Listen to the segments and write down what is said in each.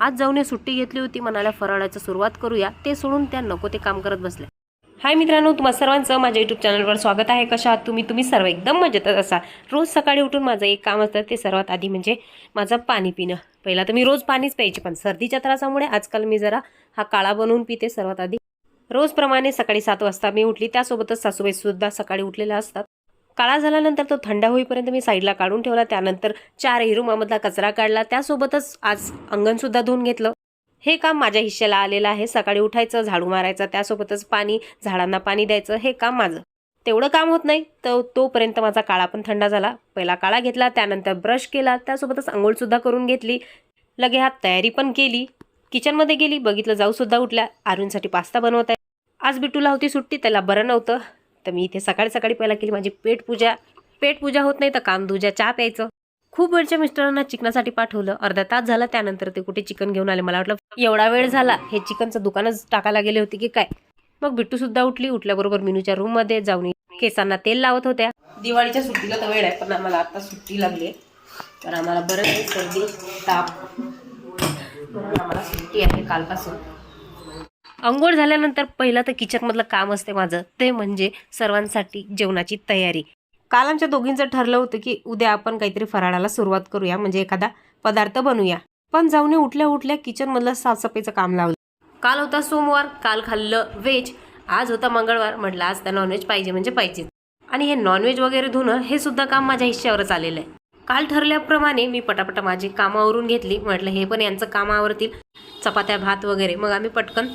आज जाऊन सुट्टी घेतली होती मनाला फराळाचं सुरुवात करूया ते सोडून त्या नको ते काम करत बसल्या. हाय मित्रांनो तुम्हा सर्वांचं माझ्या युट्यूब चॅनलवर स्वागत आहे. कशा आहात तुम्ही? तुम्ही सर्व एकदम मजेतच असा. रोज सकाळी उठून माझं एक काम असतं ते सर्वात आधी म्हणजे माझं पाणी पिणं. पहिला तर मी रोज पाणीच प्यायचे पण सर्दीच्या त्रासामुळे आजकाल मी जरा हा काळा बनवून पिते सर्वात आधी. रोजप्रमाणे सकाळी सात वाजता मी उठली त्यासोबतच सासूबाई सुद्धा सकाळी उठलेल्या असतात. काळा झाल्यानंतर तो थंड होईपर्यंत मी साईडला काढून ठेवला. त्यानंतर चारही रूमामधला कचरा काढला. त्यासोबतच आज अंगणसुद्धा धुवून घेतलं. हे काम माझ्या हिश्श्याला आलेलं आहे. सकाळी उठायचं झाडू मारायचं त्यासोबतच पाणी झाडांना पाणी द्यायचं हे काम माझं. तेवढं काम होत नाही. तर तोपर्यंत माझा काळा पण थंडा झाला. पहिला काळा घेतला त्यानंतर ब्रश केला त्यासोबतच आंघोळसुद्धा करून घेतली. लगे हात तयारी पण केली. किचनमध्ये गेली बघितलं जाऊसुद्धा उठल्या. आरुणसाठी पास्ता बनवत आहे आज बिटूला होती सुट्टी त्याला बरं नव्हतं. तर मी इथे सकाळी सकाळी पहिला केली माझी पेटपूजा पेटपूजा होत नाही तर काम धुजा चहा प्यायचं. खूप वेळच्या मिस्टरांना चिकनासाठी पाठवलं. अर्धा तास झाला त्यानंतर ते कुठे चिकन घेऊन आले. मला वाटलं एवढा वेळ झाला हे चिकनचं दुकानच टाकायला गेले होते की काय? मग बिट्टूसुद्धा उठली. उठल्याबरोबर मिनूच्या रूममध्ये जाऊन केसांना तेल लावत होत्या. दिवाळीच्या सुट्टीला तर वेळ आहे पण आम्हाला आता सुट्टी लागली तर आम्हाला बरं सर्दी ताप. म्हणून आम्हाला सुट्टी आहे कालपासून. अंघोळ झाल्यानंतर पहिलं तर किचनमधलं काम असते माझं. ते म्हणजे सर्वांसाठी जेवणाची तयारी. काल आमच्या दोघींचं ठरलं होतं की उद्या आपण काहीतरी फराळाला सुरुवात करूया म्हणजे एखादा पदार्थ बनवूया. पण जाऊन उठल्या उठल्या किचनमधलं साफसफाईचं काम लावलं. काल होता सोमवार काल खाल्लं व्हेज आज होता मंगळवार म्हटलं आज तर नॉनव्हेज पाहिजे म्हणजे पाहिजे आणि हे नॉनव्हेज वगैरे धुणं हे सुद्धा काम माझ्या हिश्श्यावरच आलेलं आहे. काल ठरल्याप्रमाणे मी पटापटा माझी कामावरून घेतली म्हटलं हे पण यांचं कामावरतील चपात्या भात वगैरे मग आम्ही पटकन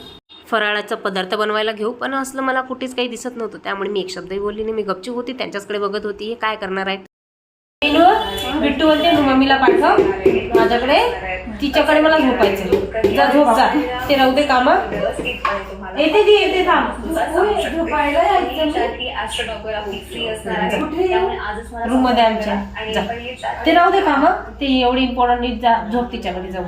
फराळाचा पदार्थ बनवायला घेऊ. पण असलं मला कुठेच काही दिसत नव्हतं. त्यामुळे मी एक शब्दही बोलली नाही. मी गपचूप होती. त्यांच्याचकडे बघत होती. हे काय करणार आहेत बिट्टू बोलते मम्मीला पाठव. माझ्याकडे तिच्याकडे मला झोपायचं जा झोप जा. ते राहू दे काम. येते ती येते थांब. रूममध्ये आमच्या. जा. ते राहू दे काम. ते एवढी इम्पॉर्टंट जा झोप तिच्याकडे जाऊ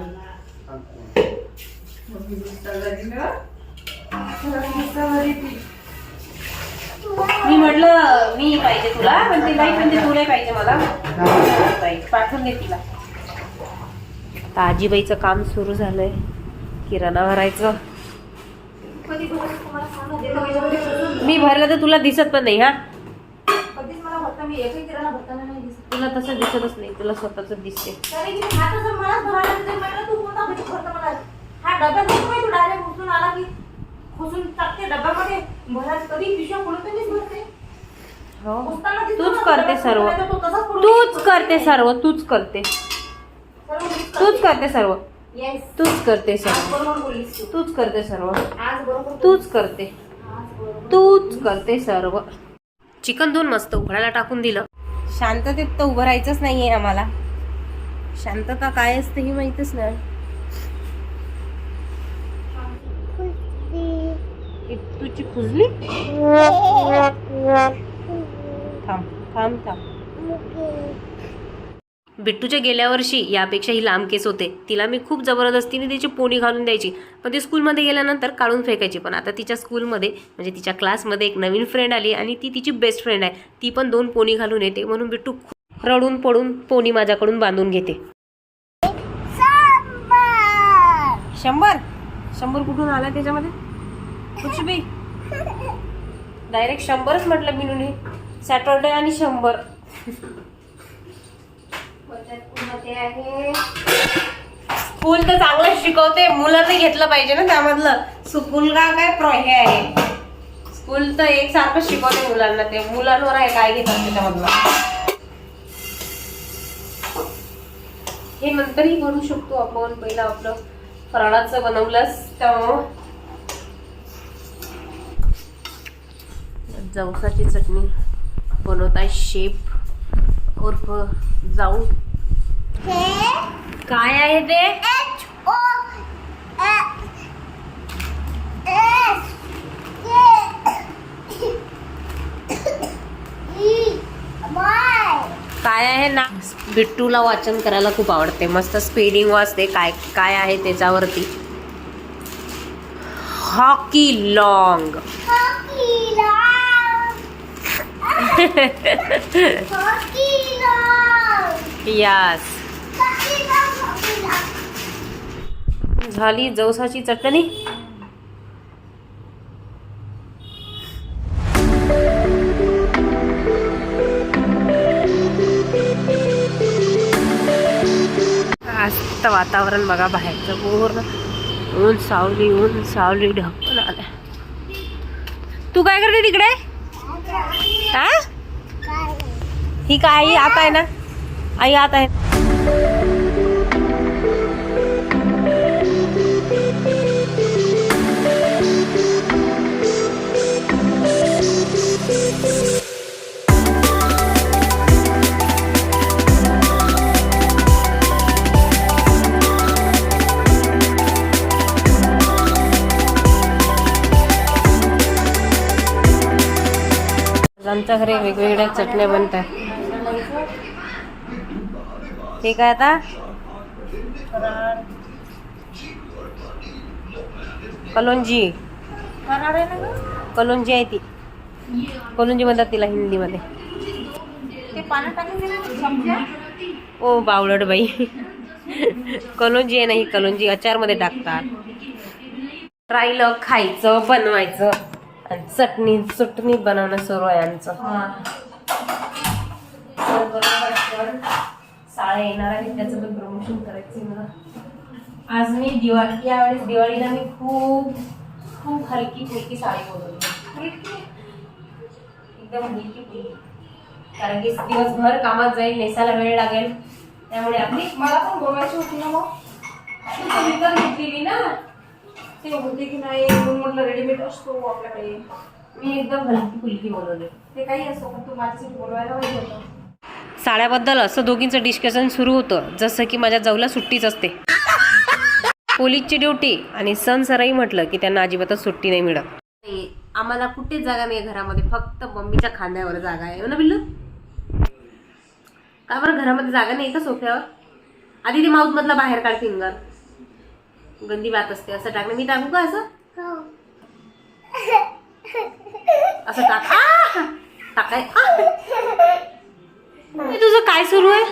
मी म्हटलं मी पाहिजे तुला पण ते नाही म्हणते तुला पाहिजे मला. पाठवून दे तिला. आता आजीबाईचं काम सुरू झालंय. किराणा भरायचं. मी भरलं तर तुला दिसत पण नाही हा? तुला तसं दिसतच नाही तुला स्वतःच दिसते हो तूच करते सर्व तूच करते सर्व तूच करते तूच करते सर्व तूच करते सर्व तूच करते सर्व तूच करते तूच करते सर्व चिकन धुवून मस्त उघडायला टाकून दिलं. शांततेत तर उभं राहायचंच नाहीये आम्हाला. शांतता काय असते ही माहितच नाही. तुझी फुजली थांब थांब थांब बिट्टूच्या गेल्या वर्षी यापेक्षाही लांब केस होते. तिला मी खूप जबरदस्तीने तिची पोनी घालून द्यायची. पण ती स्कूलमध्ये गेल्यानंतर काढून फेकायची. पण आता तिच्या स्कूलमध्ये म्हणजे तिच्या क्लासमध्ये एक नवीन फ्रेंड आली आणि ती तिची बेस्ट फ्रेंड आहे. ती पण दोन पोनी घालून येते म्हणून बिट्टू खूप रडून पडून पोनी माझ्याकडून बांधून घेते. शंभर? शंभर कुठून आला त्याच्यामध्ये? कुछ बी डायरेक्ट शंभरच म्हटलं मिनूने. सॅटरडे आणि शंभर. स्कूल तर चांगलं शिकवते. मुलांनी घेतलं पाहिजे ना त्यामधलं. स्कूल का काय प्रो हे आहे. स्कूल तर एक सारखं शिकवते मुलांना ते. मुलांवर आहे काय घेतात त्याच्यामधलं हे नंतरही बनवू शकतो आपण. पहिलं आपलं फराळाचं बनवलंच त्यामुळं जवसाची चटणी बनवताय शेप. उर्फ जाऊ. काय आहे ते? काय आहे ना? बिट्टूला वाचन करायला खूप आवडते. मस्त स्पेलिंग वाचते. काय काय आहे त्याच्यावरती? Hockey long. यास झाली जवसाची चटणी. असतं वातावरण बघा बाहेरचं पूर्ण. ऊन सावली ऊन सावली ढकून आलं तू काय करते तिकडे? आ ही काय? आई आत आहे ना? आई आत आहे. आमच्या घरी वेगवेगळ्या चटण्या बनतात. हे काय आता? कलोंजी. कलोंजी आहे ती. कलोंजी म्हणतात तिला हिंदीमध्ये. ओ बावळट बाई. कलोंजी आहे ना ही कलोंजी अचारमध्ये टाकतात. राहिलं खायचं बनवायचं. आणि चटणी चटणी बनवणं सुरू आहे आमचं. तर बरोबर साड्या येणार आहे त्याचं पण प्रमोशन करायचं आहे मला. आज मी दिवाळी यावेळेस दिवाळीला मी खूप खूप हलकी फुलकी साडी बोलवली. एकदम हलकी फुलकी. कारण की दिवसभर कामात जाईल नेसायला वेळ लागेल. त्यामुळे आपली मला पण बोलवायची होती ना मग. तू तर विकत घेतलेली ना? ते होते की नाही म्हणून म्हटलं रेडीमेड असतो आपल्याकडे. मी एकदम हलकी फुलकी बोलवली ते काही असो पण तू माझ्यासाठी बोलवायला पाहिजे होतं. साड्याबद्दल असं दोघींचं डिस्कशन सुरू होतं जसं की माझ्या जाऊला सुट्टीच असते. पोलीसची ड्युटी आणि सण सराई म्हटलं की त्यांना अजिबातच सुट्टी नाही मिळत. आम्हाला कुठेच जागा नाही घरामध्ये फक्त मम्मीच्या खांद्यावर जागा आहे. हो ना बिल्लू? का बरं घरामध्ये जागा नाही का सोफ्यावर? आधी ती माऊथ मधला बाहेर काढ फिंगर गंदी बात असते. असं टाकणं मी टाकू का असं? असं टाक! टाकाय! हे तुझं काय सुरू आहे?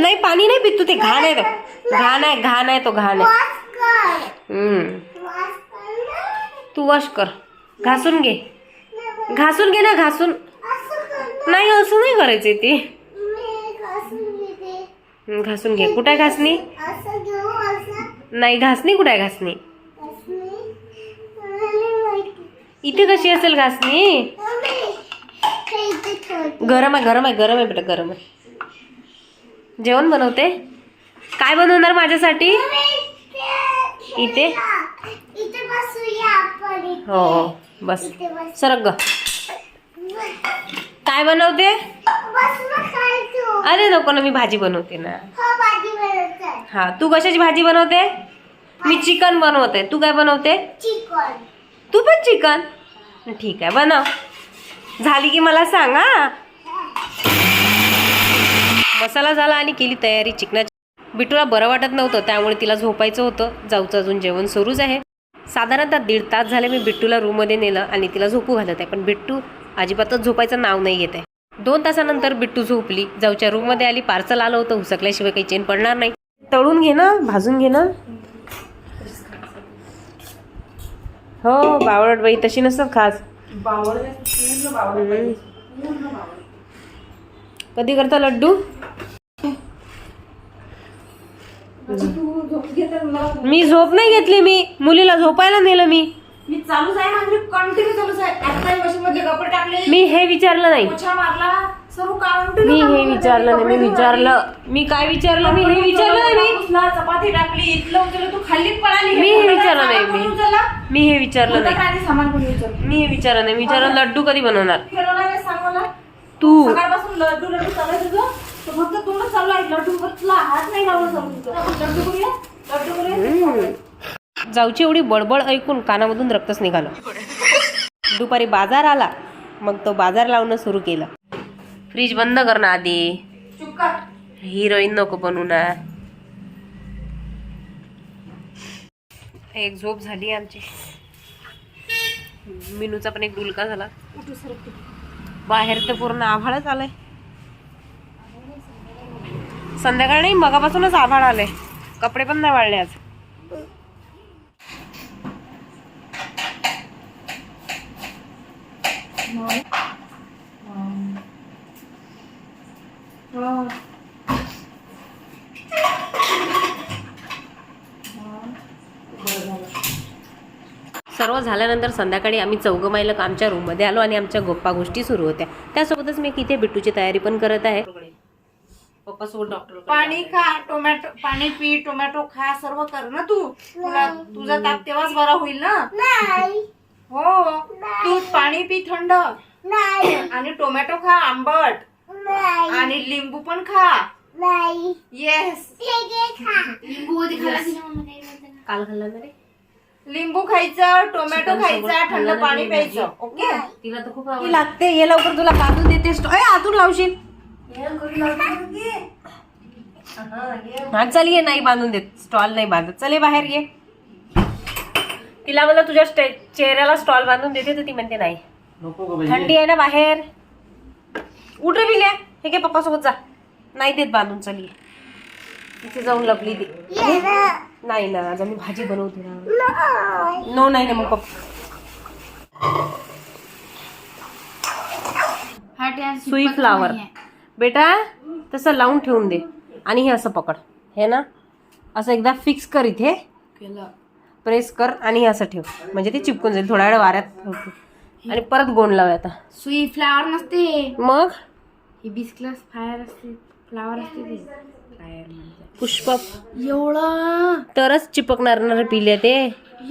नाही पाणी नाही पित तू. ते घाण आहे तो घाण आहे घाण आहे तो घाण आहे. हम्म. तू वॉश कर. घासून घे. घासून घे ना घासून. नाही असं नाही करायचे ते. घासून घे. कुठे घासणी? नाही घासणी कुठे आहे घासणी? इथे कशी असेल घासणी? गरम आहे गरम आहे गरम आहे बेटा गरम आहे. जेवण बनवते? काय बनवणार माझ्यासाठी? इथे. हो हो बस. इथे बस सरक ग. काय बनवते? अरे नको ना मी भाजी बनवते ना. हो तू कशाची भाजी बनवते? मी चिकन बनवते. तू काय बनवते? चिकन. तू पण चिकन? ठीक आहे बनव. झाली की मला सांग हा. मसाला झाला आणि केली तयारी चिकनाची. बिटूला बरं वाटत नव्हतं त्यामुळे तिला झोपायचं होतं. जाऊचं अजून जेवण सुरूच आहे. साधारणतः दीड तास झाले मी बिट्टूला रूममध्ये नेलं आणि तिला झोपू घालत आहे. पण बिट्टू अजिबातच झोपायचं नाव नाही घेत आहे. दोन तासानंतर बिट्टू झोपली. जाऊच्या रूममध्ये आली. पार्सल आलं होतं. हुसकल्याशिवाय काही चेन पडणार नाही. तळून घे ना भाजून घे ना. हो बावळट बाई तशी नसतात खास. कधी करता लड्डू? मी झोप नाही घेतली मी. मुलीला झोपायला नेलं मी. मी चालूच आहे कंटिन्यू चालूच आहे. मी हे विचारलं नाही. मी हे विचारलं नाही मी विचारलं. मी काय विचारलं? मी हे विचारलं नाही. मी चपाती टाकली इथलं तू खाल्ली पळाली मी हे विचारलं नाही मी. मी हे विचारलं नाही. सामान मी हे विचारलं नाही. विचारलं लड्डू कधी बनवणार? तू. सकाळपासून लड्डू लड्डू चालू आहे तुझं. तर फक्त तोंडच चालू आहे. लड्डू तुला हात नाही लावलं चालू तुझं. लड्डू करूया लड्डू करूया जाऊची एवढी बडबड ऐकून कानामधून रक्तच निघालं. दुपारी बाजार आला. मग तो बाजार लावणं सुरू केलं. फ्रीज बंद कर ना आधी. हिरोईन नको बनू ना. एक झोप झाली आमची. मिनूचा पण एक डुलका झाला. बाहेर तर पूर्ण आभाळच आलंय. संध्याकाळ नाही मगापासूनच आभाळ आलंय. कपडे पण नाही वाळले आज. सर्व झाल्यानंतर संध्याकाळी आम्ही चौघमाईला आमच्या रूममध्ये आलो आणि आमच्या गप्पा गोष्टी सुरू होत्या. त्यासोबतच मी इथे बिट्टूची तयारी पण करत आहे. पप्पा सोबत डॉक्टर पाणी खा टोमॅटो पाणी पी टोमॅटो खा सर्व कर ना तू. तुला तुझा ताप तेव्हाच बरा होईल ना? नाही. हो. तू पाणी पी थंड. नाही. आणि टोमॅटो खा आंबट. नाही. आणि लिंबू पण खा. नाही. येस हे घे खा. काल खाल्ला ना रे? लिंबू खायचं टोमॅटो खायचा थंड पाणी प्यायचं. ओके? तिला तर खूप आवडते. लागते ये लवकर तुला बांधून देते स्टॉ- अय, आतून लावशील. हा चल ये नाही बांधून देत. स्टॉल नाही बांधत. चल ये बाहेर ये. तिला मला तुझ्या स्टे- चेहऱ्याला स्टॉल बांधून देते तर ती म्हणते नाही. थंडी आहे ना बाहेर. उठ रे बिल्या हे घे पप्पा सोबत जा. नाही देत बांधून चल ये. तिथे जाऊन लपली ती. नाही ना आज आम्ही भाजी बनवते ना. नो नाही ना मग पप्पा. सुई फ्लावर बेटा तसं लावून ठेवून दे. आणि हे असं पकड. हे ना असं एकदा फिक्स कर इथे. प्रेस कर आणि हे असं ठेव. म्हणजे ते चिपकून जाईल. थोड्या वेळ वाऱ्यात. आणि परत गोंड लाव आता. सुई फ्लावर नसते. मग? ही बिस्कलस फायर असते फ्लावर असते पुष्प. एवढं. तरच चिपकणार ना रे पिले ते.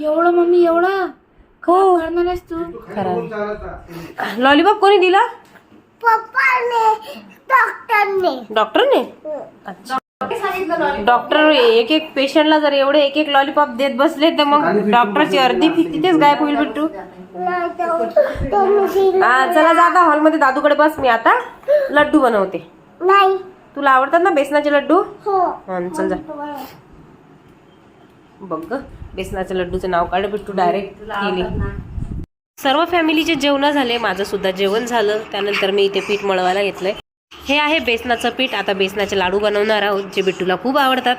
एवढं मम्मी एवढं? हो. करणार आहेस तू? खरं लॉलीपॉप कोणी दिला? पप्पाने डॉक्टरने. डॉक्टरने? अच्छा. डॉक्टर एक एक पेशंटला जर एवढे एक एक लॉलीपॉप देत बसले तर मग डॉक्टरची अर्धी फी तिथेच गायब होईल बिट्टू. हा, चला जा आता हॉलमध्ये दादूकडे बस मी आता. लड्डू बनवते. नाही. तुला आवडतात ना बेसनाचे लड्डू? हो. चल जा. बघ बेसनाच्या लड्डूचं नाव काढ बिट्टू डायरेक्ट केली. सर्व फॅमिलीचे जेवण झाले माझं सुद्धा जेवण झालं. त्यानंतर मी इथे पीठ मळवायला घेतलंय. हे आहे बेसनाचं पीठ. आता बेसनाचे लाडू बनवणार आहोत जे बिट्टूला खूप आवडतात.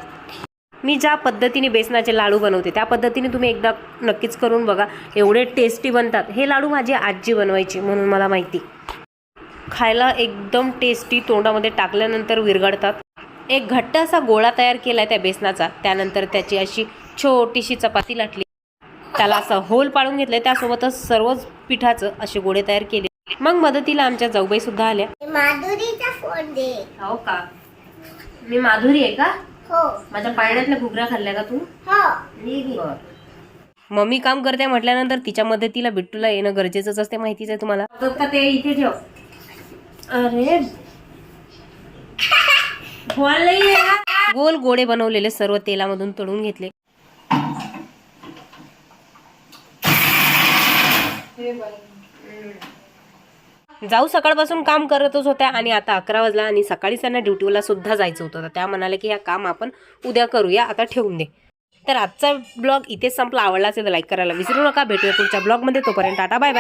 मी ज्या पद्धतीने बेसनाचे लाडू बनवते त्या पद्धतीने तुम्ही एकदा नक्कीच करून बघा. एवढे टेस्टी बनतात. हे लाडू माझी आजी बनवायची म्हणून मला माहिती. खायला एकदम टेस्टी तोंडामध्ये टाकल्यानंतर विरघळतात. एक घट्ट असा गोळा तयार केलाय त्या बेसनाचा. त्यानंतर त्याची अशी छोटीशी चपाती लाटली. त्याला असं होल पाडून घेतलंय. त्यासोबतच सर्वच पिठाचं असे गोळे तयार केले. मग मदतीला आमच्या जाऊबाई सुद्धा आल्या. माधुरीचा फोन दे. हो का? मी माधुरी आहे का? हो. माझ्या पाळण्यातल्या घुगऱ्या खाल्ल्या का तू? हो. मम्मी काम करते म्हटल्यानंतर तिच्या मदतीला बिट्टूला येणं गरजेचंच असते. माहितीच आहे तुम्हाला. का ते इथे ठेव. अरे. गोल गोडे गोळे बनवलेले सर्व तेलामधून तळून घेतले. जाऊ सकाळपासून काम करतच होत्या आणि आता अकरा वाजला आणि सकाळी त्यांना ड्युटीला सुद्धा जायचं होतं. तर त्या म्हणाले की ह्या काम आपण उद्या करूया आता ठेवून दे. तर आजचा ब्लॉग इथेच संपला. आवडला असेल तर लाईक करायला विसरू नका. भेटूया पुढच्या ब्लॉगमध्ये. तोपर्यंत टाटा बाय बाय.